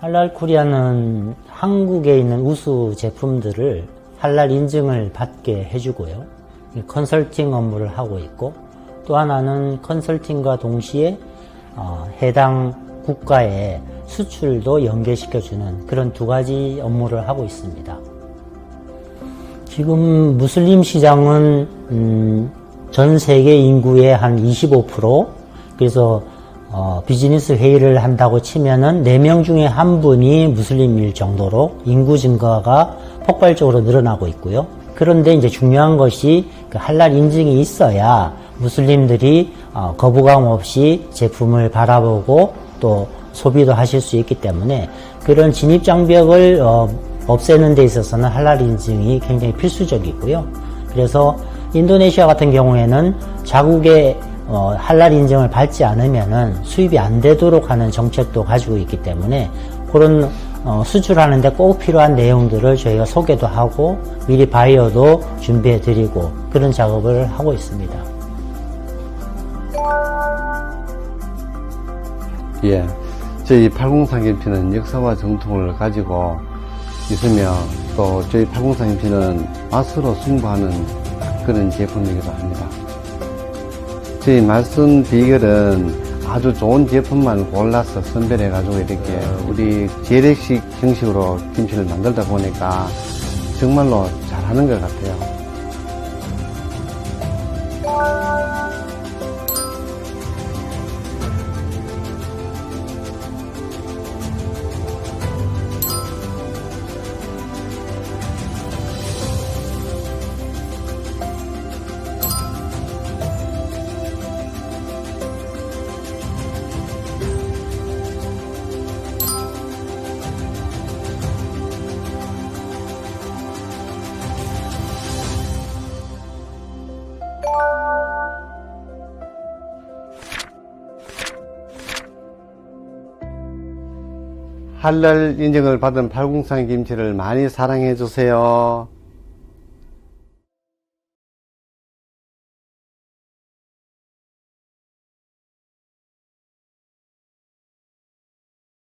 할랄 코리아는 한국에 있는 우수 제품들을 할랄 인증을 받게 해주고요. 이 컨설팅 업무를 하고 있고 또 하나는 컨설팅과 동시에 어, 해당 국가의 수출도 연계시켜주는 그런 두 가지 업무를 하고 있습니다. 지금 무슬림 시장은 음, 전 세계 인구의 한 25% 그래서 어, 비즈니스 회의를 한다고 치면은 4명 중에 한 분이 무슬림일 정도로 인구 증가가 폭발적으로 늘어나고 있고요. 그런데 이제 중요한 것이 그 할랄 인증이 있어야 무슬림들이 어, 거부감 없이 제품을 바라보고 또 소비도 하실 수 있기 때문에 그런 진입 장벽을 어, 없애는 데 있어서는 할랄 인증이 굉장히 필수적이고요. 그래서 인도네시아 같은 경우에는 자국의 어, 할랄 인증을 받지 않으면은 수입이 안 되도록 하는 정책도 가지고 있기 때문에 그런 어, 수출하는데 꼭 필요한 내용들을 저희가 소개도 하고 미리 바이어도 준비해 드리고 그런 작업을 하고 있습니다. 예. 저희 803 캠피는 역사와 정통을 가지고 있으며 또 저희 803 캠피는 맛으로 승부하는 그런 제품이기도 합니다. 저희 말씀 비결은 아주 좋은 제품만 골라서 선별해가지고 이렇게 우리 재래식 형식으로 김치를 만들다 보니까 정말로 잘하는 것 같아요. 할랄 인증을 받은 팔공산 김치를 많이 사랑해 주세요.